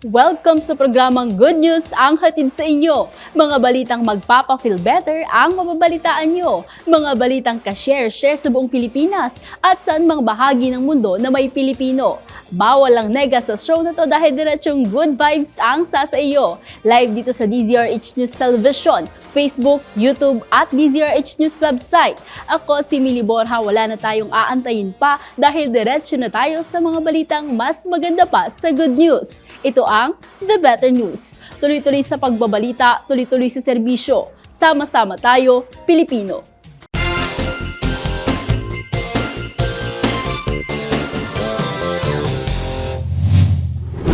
Welcome sa programang Good News ang hatid sa inyo. Mga balitang magpapa-feel better ang mababalitaan nyo. Mga balitang ka-share-share sa buong Pilipinas at saan mang bahagi ng mundo na may Pilipino. Bawal ang nega sa show na to dahil diretsong good vibes ang sasa iyo. Live dito sa DZRH News Television, Facebook, YouTube at DZRH News website. Ako si Mili Borja, wala na tayong aantayin pa dahil diretso na tayo sa mga balitang mas maganda pa sa good news. Ito ang The Better News. Tuloy-tuloy sa pagbabalita, tuloy-tuloy sa serbisyo. Sama-sama tayo, Pilipino.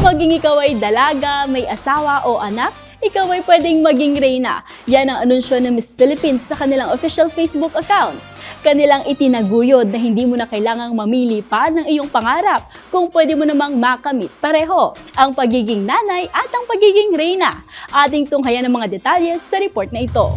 Maging ikaw ay dalaga, may asawa o anak, ikaw ay pwedeng maging reyna. Yan ang anunsyo ng Miss Philippines sa kanilang official Facebook account. Kanilang itinaguyod na hindi mo na kailangang mamili pa ng iyong pangarap kung pwede mo namang makamit pareho ang pagiging nanay at ang pagiging reyna. Ating tunghayan ng mga detalye sa report na ito.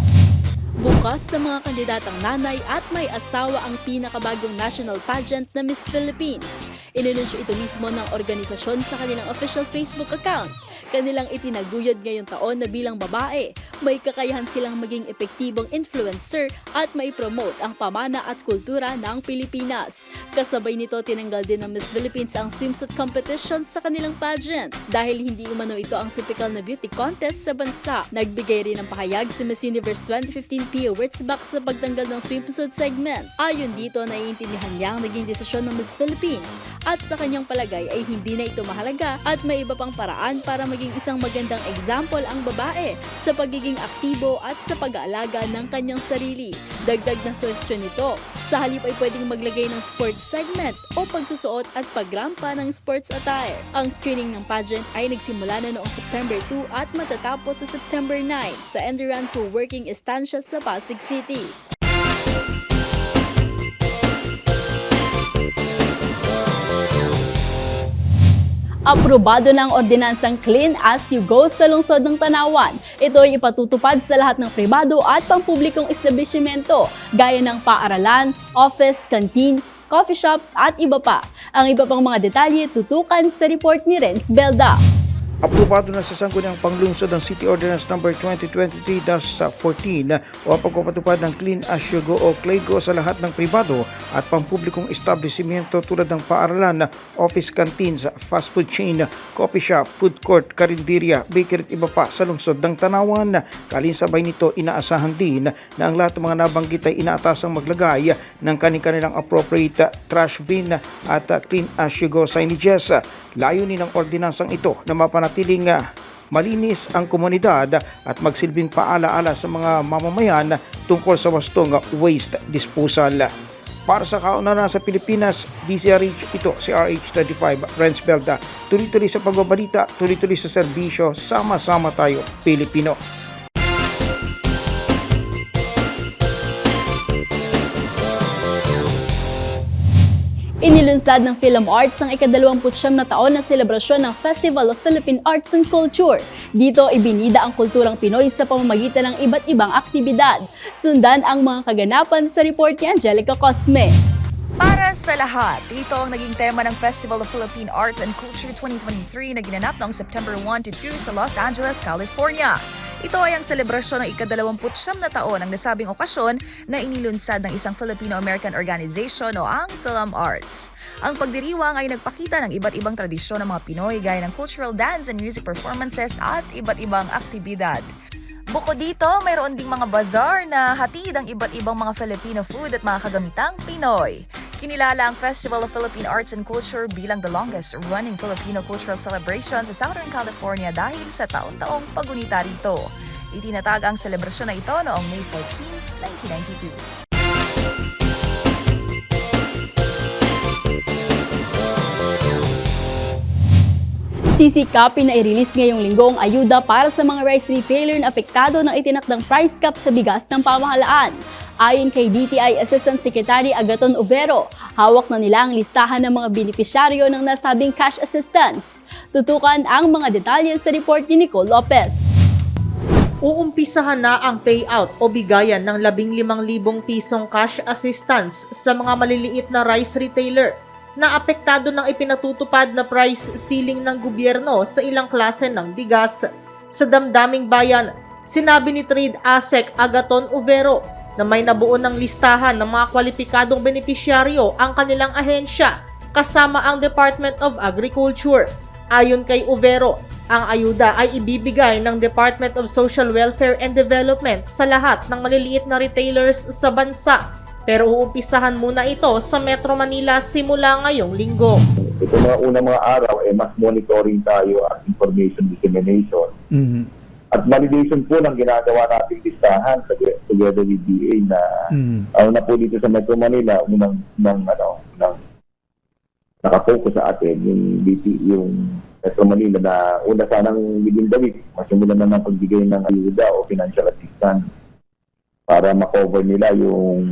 Bukas sa mga kandidatang nanay at may asawa ang pinakabagong national pageant na Miss Philippines. Inilunsyo ito mismo ng organisasyon sa kanilang official Facebook account. Kanilang itinaguyod ngayong taon na bilang babae, may kakayahan silang maging epektibong influencer at may promote ang pamana at kultura ng Pilipinas. Kasabay nito tinanggal din ng Miss Philippines ang swimsuit competition sa kanilang pageant dahil hindi umano ito ang typical na beauty contest sa bansa. Nagbigay rin ng pahayag si Miss Universe 2015 Pia Wurtzbach sa pagtanggal ng swimsuit segment. Ayon dito, naiintindihan niya ang naging desisyon ng Miss Philippines at sa kanyang palagay ay hindi na ito mahalaga at may iba pang paraan para maging isang magandang example ang babae sa pagiging aktibo at sa pag-aalaga ng kanyang sarili. Dagdag ng suggestion nito, sa halip ay pwedeng maglagay ng sports segment o pagsusuot at pagrampa ng sports attire. Ang screening ng pageant ay nagsimula na noong September 2 at matatapos sa September 9 sa Enduran Co-working Estancias sa Pasig City. Aprobado ng ordinansang Clean As You Go sa lungsod ng Tanawan. Ito ay ipatutupad sa lahat ng pribado at pampublikong establishmento, gaya ng paaralan, office, canteens, coffee shops at iba pa. Ang iba pang mga detalye tutukan sa report ni Renz Belda. Aprobado na sa sangguniang panglungsod ng City Ordinance No. 2023-14 o ang pagpapatupad ng Clean As You Go o CLAYGO sa lahat ng pribado at pampublikong establishmento tulad ng paaralan, office canteens, fast food chain, coffee shop, food court, karinderya, bakery at iba pa sa lungsod ng Tanawan. Kalinsabay nito, inaasahan din na ang lahat ng mga nabanggit ay inaatasang maglagay ng kanilang appropriate trash bin at Clean As You Go signages. Layunin ng ordinansang ito na mapanatiling malinis ang komunidad at magsilbing paalaala sa mga mamamayan tungkol sa wastong waste disposal. Para sa kaunanan sa Pilipinas, DCRH ito si RH35 Renz Belda. Tuloy-tuloy sa pagbabalita, tuloy-tuloy sa serbisyo, sama-sama tayo Pilipino. Inilunsad ng Film Arts ang ikadalawamputsyam na taon na selebrasyon ng Festival of Philippine Arts and Culture. Dito, ibinida ang kulturang Pinoy sa pamamagitan ng iba't ibang aktibidad. Sundan ang mga kaganapan sa report ni Angelica Cosme. Para sa lahat, ito ang naging tema ng Festival of Philippine Arts and Culture 2023 na ginanap noong September 1 to 2 sa Los Angeles, California. Ito ay ang selebrasyon ng ikadalawamputsyam na taon ng nasabing okasyon na inilunsad ng isang Filipino-American organization o ang Film Arts. Ang pagdiriwang ay nagpakita ng iba't ibang tradisyon ng mga Pinoy gaya ng cultural dance and music performances at iba't ibang aktibidad. Bukod dito, mayroon ding mga bazaar na hatid ang iba't ibang mga Filipino food at mga kagamitang Pinoy. Kinilala ang Festival of Philippine Arts and Culture bilang the longest-running Filipino cultural celebration sa Southern California dahil sa taon-taong pagunita rito. Itinatag ang selebrasyon na ito noong May 14, 1992. Sisikapin na i-release ngayong linggo ang ayuda para sa mga rice retailer na apektado ng itinakdang price cap sa bigas ng pamahalaan. Ayon kay DTI Assistant Secretary Agaton Overo, hawak na nila ang listahan ng mga benepisyaryo ng nasabing cash assistance. Tutukan ang mga detalye sa report ni Nicole Lopez. Uumpisahan na ang payout o bigayan ng 15,000 pisong cash assistance sa mga maliliit na rice retailer na apektado ng ipinatutupad na price ceiling ng gobyerno sa ilang klase ng bigas. Sa damdaming bayan, sinabi ni Trade ASEC Agaton Overo na may nabuo ng listahan ng mga kwalipikadong benepisyaryo ang kanilang ahensya kasama ang Department of Agriculture. Ayon kay Overo, ang ayuda ay ibibigay ng Department of Social Welfare and Development sa lahat ng maliliit na retailers sa bansa. Pero uumpisahan muna ito sa Metro Manila simula ngayong linggo. ito mga unang mga araw, eh, mas monitoring tayo at information dissemination. At validation po ng ginagawa nating listahan tog- together with DA na ano na po dito sa Metro Manila, unang, unang ano, unang nakafocus sa atin yung BP, yung Metro Manila na una sanang within the week, masimulan na ng pagbigay ng ayuda o financial assistance para makover nila yung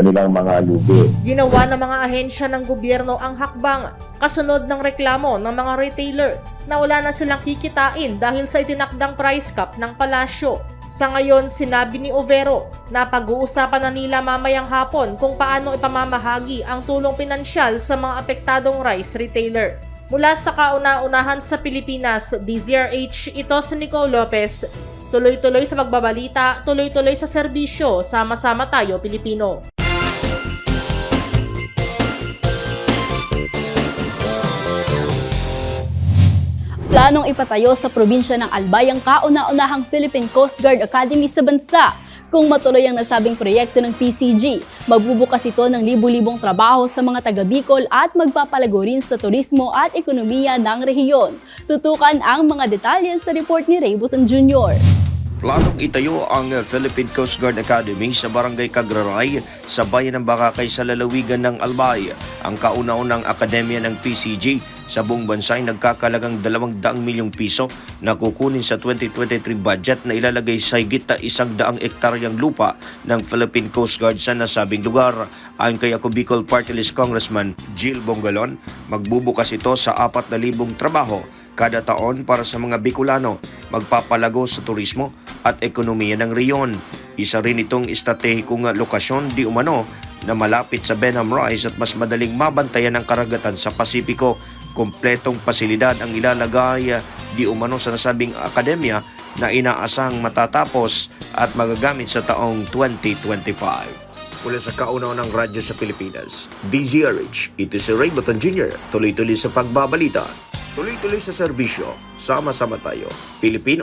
kanilang mga lugi. Ginawa ng mga ahensya ng gobyerno ang hakbang kasunod ng reklamo ng mga retailer na wala na silang kikitain dahil sa itinakdang price cap ng palasyo. Sa ngayon, sinabi ni Overo na pag-uusapan na nila mamayang hapon kung paano ipamamahagi ang tulong pinansyal sa mga apektadong rice retailer. Mula sa kauna-unahan sa Pilipinas, DZRH, ito si Nicole Lopez. Tuloy-tuloy sa pagbabalita, tuloy-tuloy sa serbisyo, sama-sama tayo Pilipino. Planong ipatayo sa probinsya ng Albay ang kauna-unahang Philippine Coast Guard Academy sa bansa. Kung matuloy ang nasabing proyekto ng PCG, magbubukas ito ng libu-libong trabaho sa mga taga Bicol at magpapalago rin sa turismo at ekonomiya ng rehiyon. Tutukan ang mga detalye sa report ni Ray Buton Jr. Planong itayo ang Philippine Coast Guard Academy sa Barangay Cagraray sa bayan ng Bakakay sa lalawigan ng Albay. Ang kauna-unang akademya ng PCG sa buong bansa ay nagkakalagang 200 milyong piso na kukunin sa 2023 budget na ilalagay sa higit na isang daang ektaryang lupa ng Philippine Coast Guard sa nasabing lugar. Ayon kay ako Bicol Party List Congressman Jill Bongalon, magbubukas ito sa 4,000 trabaho kada taon para sa mga Bicolano magpapalago sa turismo at ekonomiya ng riyon. Isa rin itong estratehikong lokasyon di umano na malapit sa Benham Rise at mas madaling mabantayan ang karagatan sa Pasipiko. Kompletong pasilidad ang ilalagay di umano sa nasabing akademya na inaasang matatapos at magagamit sa taong 2025. Mula sa kauna-unang radyo sa Pilipinas, DZRH, ito si Ray Baton Jr., tuloy-tuloy sa pagbabalita, tuloy-tuloy sa serbisyo, sama-sama tayo, Pilipino.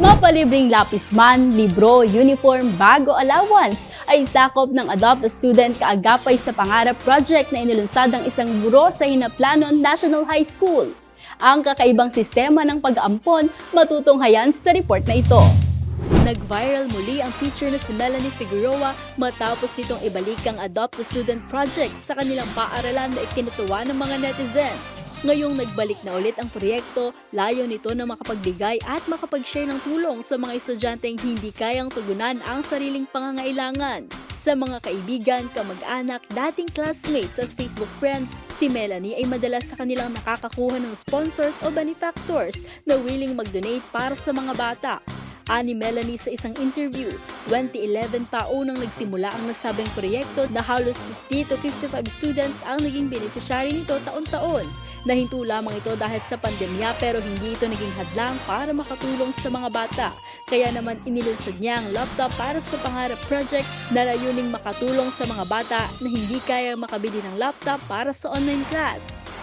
Mapalibreng lapis man, libro, uniform, bago allowance ay sakop ng Adopt a Student Kaagapay sa Pangarap Project na inilunsad ng isang buro sa Hinaplanon National High School. Ang kakaibang sistema ng pag-aampon matutunghayan sa report na ito. Nag-viral muli ang picture na si Melanie Figueroa matapos nitong ibalik ang Adopt a Student Project sa kanilang paaralan na ikinutuwa ng mga netizens. Ngayong nagbalik na ulit ang proyekto, layo nito na makapagbigay at makapag-share ng tulong sa mga estudyanteng hindi kayang tugunan ang sariling pangangailangan. Sa mga kaibigan, kamag-anak, dating classmates at Facebook friends, si Melanie ay madalas sa kanilang nakakakuha ng sponsors o benefactors na willing mag-donate para sa mga bata. Ani Melanie sa isang interview, 2011 pa unang nagsimula ang nasabing proyekto na halos 50 to 55 students ang naging beneficiary nito taon-taon. Nahinto lamang ito dahil sa pandemya pero hindi ito naging hadlang para makatulong sa mga bata. Kaya naman inilunsad niya ang laptop para sa Pangarap Project na layuning makatulong sa mga bata na hindi kaya makabili ng laptop para sa online class.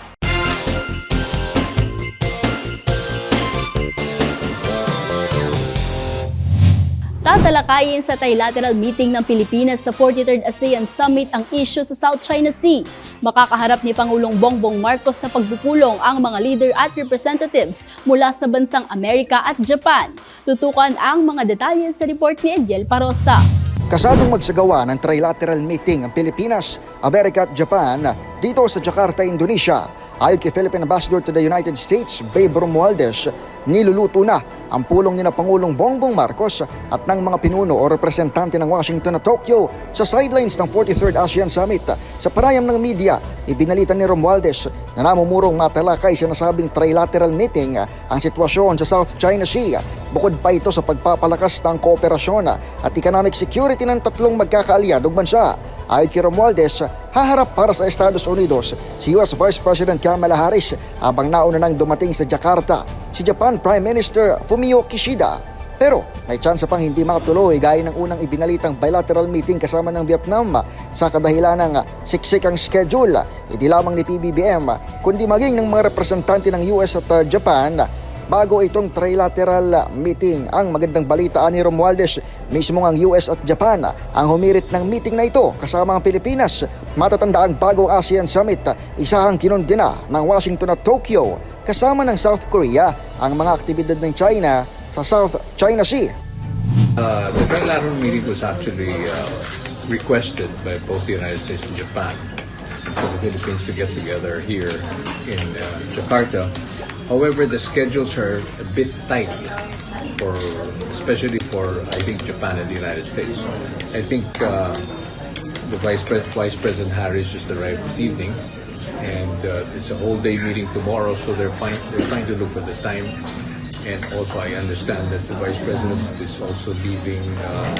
Tatalakayin sa trilateral meeting ng Pilipinas sa 43rd ASEAN Summit ang issue sa South China Sea. Makakaharap ni Pangulong Bongbong Marcos sa pagpupulong ang mga leader at representatives mula sa bansang Amerika at Japan. Tutukan ang mga detalye sa report ni Ediel Parosa. Kasadong magsagawa ng trilateral meeting ang Pilipinas, Amerika at Japan dito sa Jakarta, Indonesia. Ayon kay Philippine Ambassador to the United States, Babe Romualdez, niluluto na ang pulong ni na Pangulong Bongbong Marcos at ng mga pinuno o representante ng Washington at Tokyo sa sidelines ng 43rd ASEAN Summit. Sa parayam ng media, ibinalita ni Romualdez na namumurong matalakay sa nasabing trilateral meeting ang sitwasyon sa South China Sea. Bukod pa ito sa pagpapalakas ng kooperasyon at economic security ng tatlong magkakaalyadong bansa. Kay Romualdez, haharap para sa Estados Unidos si US Vice President Kamala Harris habang nauna nang dumating sa Jakarta si Japan Prime Minister Fumio Kishida. Pero may tsansa pang hindi makatuloy gaya ng unang ibinalitang bilateral meeting kasama ng Vietnam sa kadahilan ng siksik ang schedule. Hindi lamang ni PBBM kundi maging ng mga representante ng US at uh, Japan bago itong trilateral meeting. Ang magandang balita ni Romualdez, mismo ang US at Japan ang humirit ng meeting na ito kasama ang Pilipinas. Matatanda ang bagong ASEAN Summit, isahang kinondena ng Washington at Tokyo kasama ng South Korea ang mga aktibidad ng China sa South China Sea. Uh, the trilateral meeting was actually uh, requested by both the United States and Japan for the Philippines to get together here in uh, Jakarta. However, the schedules are a bit tight for, especially for I think Japan and the United States. I think uh, the Vice, Pre- Vice President Harris just arrived this evening, and uh, it's a whole day meeting tomorrow. So they're fine, they're trying to look for the time. And also, I understand that the Vice President is also leaving uh,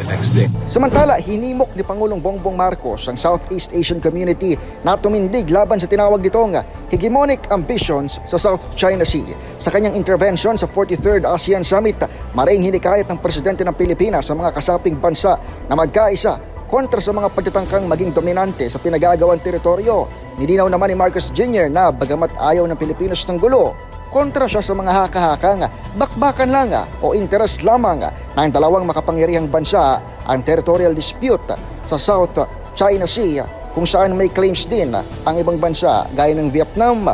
the next day. Samantala, hinimok ni Pangulong Bongbong Marcos ang Southeast Asian community na tumindig laban sa tinawag nitong hegemonic ambitions sa South China Sea. Sa kanyang intervention sa 43rd ASEAN Summit, maring hinikayat ng Presidente ng Pilipinas sa mga kasaping bansa na magkaisa kontra sa mga pagtatangkang maging dominante sa pinagagawang teritoryo. Nilinaw naman ni Marcos Jr. na bagamat ayaw ng Pilipinos ng gulo, kontra siya sa mga haka-hakang bakbakan lang o interes lamang ng dalawang makapangyarihang bansa ang territorial dispute sa South China Sea kung saan may claims din ang ibang bansa gaya ng Vietnam,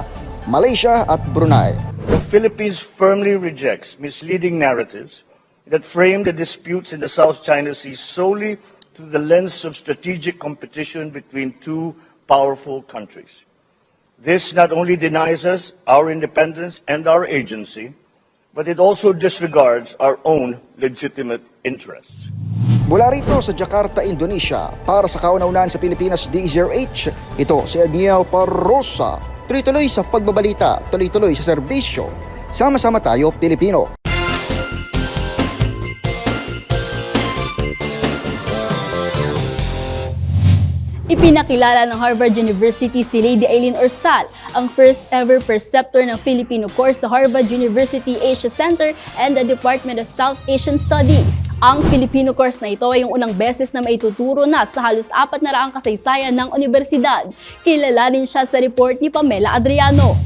Malaysia at Brunei. The Philippines firmly rejects misleading narratives that frame the disputes in the South China Sea solely through the lens of strategic competition between two powerful countries. This not only denies us our independence and our agency, but it also disregards our own legitimate interests. Mula rito sa Jakarta, Indonesia, para sa kauna-unahan sa Pilipinas D0H, ito si Daniel Parrosa. Tuloy-tuloy sa pagbabalita, tuloy-tuloy sa serbisyo. Sama-sama tayo, Pilipino. Ipinakilala ng Harvard University si Lady Eileen Orsal, ang first ever preceptor ng Filipino course sa Harvard University Asia Center and the Department of South Asian Studies. Ang Filipino course na ito ay yung unang beses na maituturo na sa halos apat na raang kasaysayan ng universidad. Kilala rin siya sa report ni Pamela Adriano.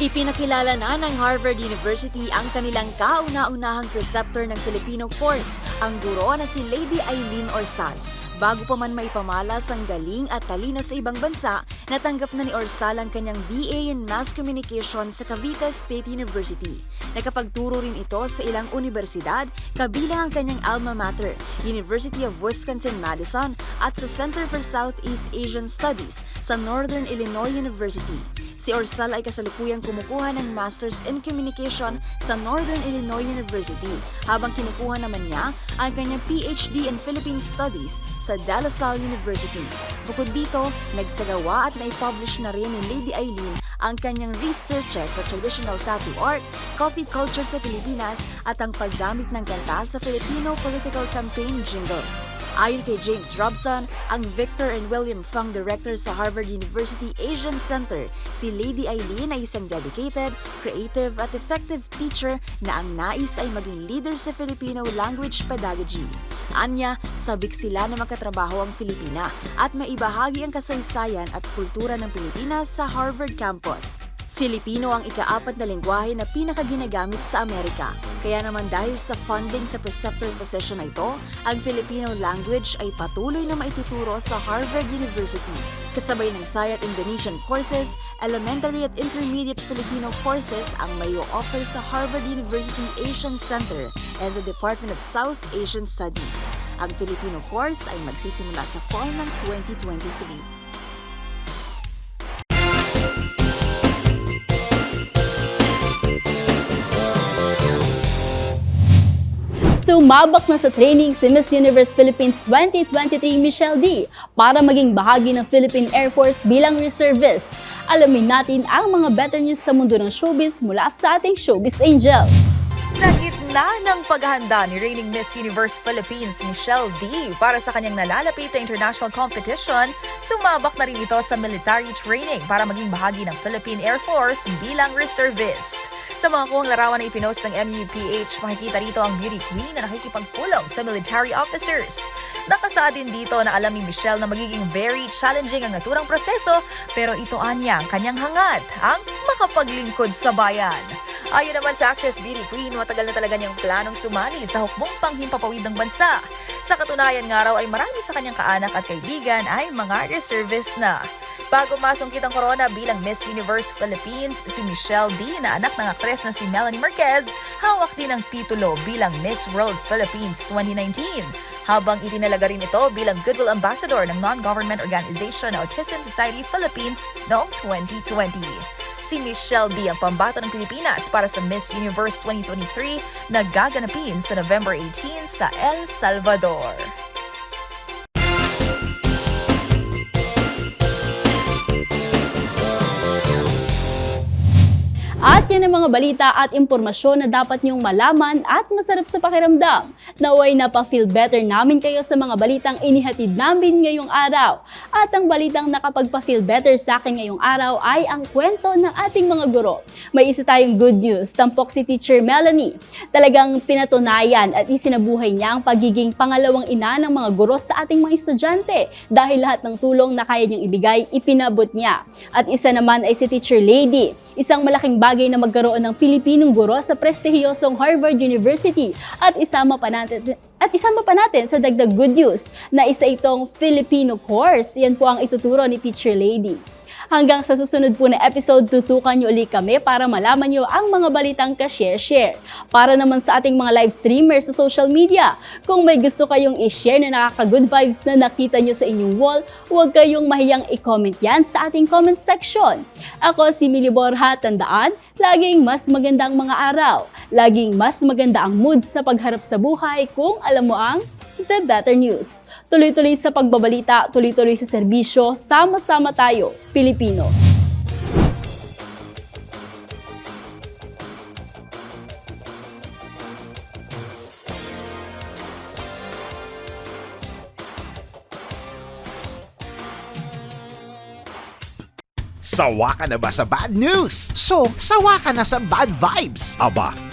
Ipinakilala na ng Harvard University ang kanilang kauna-unahang preceptor ng Filipino course, ang guro na si Lady Eileen Orsal. Bago pa man maipamalas ang galing at talino sa ibang bansa, natanggap na ni Orsal ang kanyang BA in Mass Communication sa Cavite State University. Nakapagturo rin ito sa ilang universidad, kabilang ang kanyang alma mater, University of Wisconsin-Madison at sa Center for Southeast Asian Studies sa Northern Illinois University. Si Orsal ay kasalukuyang kumukuha ng Masters in Communication sa Northern Illinois University, habang kinukuha naman niya ang kanyang PhD in Philippine Studies sa De La Salle University. Bukod dito, nagsagawa at naipublish na rin ni Lady Eileen ang kanyang researches sa traditional tattoo art, coffee culture sa Pilipinas at ang paggamit ng kanta sa Filipino political campaign jingles. Ayon kay James Robson, ang Victor and William Fung Director sa Harvard University Asian Center, si Lady Eileen ay isang dedicated, creative at effective teacher na ang nais ay maging leader sa Filipino language pedagogy. Anya, sabik sila na makatrabaho ang Filipina at maibahagi ang kasaysayan at kultura ng Pilipinas sa Harvard campus. Filipino ang ikaapat na lingwahe na pinakaginagamit sa Amerika. Kaya naman dahil sa funding sa preceptor position na ito, ang Filipino language ay patuloy na maituturo sa Harvard University. Kasabay ng Thai at Indonesian courses, elementary at intermediate Filipino courses ang may offer sa Harvard University Asian Center and the Department of South Asian Studies. Ang Filipino course ay magsisimula sa fall ng 2023. Sumabak na sa training si Miss Universe Philippines 2023 Michelle D para maging bahagi ng Philippine Air Force bilang reservist. Alamin natin ang mga better news sa mundo ng showbiz mula sa ating showbiz angel. Sa gitna ng paghahanda ni reigning Miss Universe Philippines Michelle D para sa kanyang nalalapit na international competition, sumabak na rin ito sa military training para maging bahagi ng Philippine Air Force bilang reservist. Sa mga kuhang larawan na ipinost ng MUPH, makikita rito ang beauty queen na nakikipagpulong sa military officers. Nakasaad din dito na alam ni Michelle na magiging very challenging ang naturang proseso pero ito anya ang kanyang hangad, ang makapaglingkod sa bayan. Ayon naman sa actress Beauty Queen, matagal na talaga niyang planong sumali sa hukbong panghimpapawid ng bansa. Sa katunayan nga raw ay marami sa kanyang kaanak at kaibigan ay mga reservist na. Bago masungkit ang corona bilang Miss Universe Philippines, si Michelle D na anak ng aktres na si Melanie Marquez, hawak din ang titulo bilang Miss World Philippines 2019. Habang itinalaga rin ito bilang Goodwill Ambassador ng non-government organization na Autism Society Philippines noong 2020. Si Michelle D ang pambato ng Pilipinas para sa Miss Universe 2023 na gaganapin sa November 18 sa El Salvador. At yan ang mga balita at impormasyon na dapat niyong malaman at masarap sa pakiramdam. Naway napaka-feel better namin kayo sa mga balitang inihatid namin ngayong araw. At ang balitang nakapagpa-feel better sa akin ngayong araw ay ang kwento ng ating mga guro. May isa tayong good news, tampok si Teacher Melanie. Talagang pinatunayan at isinabuhay niya ang pagiging pangalawang ina ng mga guro sa ating mga estudyante dahil lahat ng tulong na kaya niyang ibigay, ipinabot niya. At isa naman ay si Teacher Lady, isang malaking bagay na magkaroon ng Pilipinong guro sa prestihiyosong Harvard University at isama pa natin at isama pa natin sa dagdag good news na isa itong Filipino course. Yan po ang ituturo ni Teacher Lady. Hanggang sa susunod po na episode, tutukan niyo ulit kami para malaman niyo ang mga balitang ka-share-share. Para naman sa ating mga live streamers sa social media, kung may gusto kayong i-share na nakaka-good vibes na nakita niyo sa inyong wall, huwag kayong mahiyang i-comment yan sa ating comment section. Ako si Mili Borja, tandaan, laging mas magandang mga araw. Laging mas maganda ang mood sa pagharap sa buhay kung alam mo ang The Better News. Tuloy-tuloy sa pagbabalita, tuloy-tuloy sa serbisyo, sama-sama tayo, Pilipino. Sawa ka na ba sa bad news? So, sawa ka na sa bad vibes? Aba,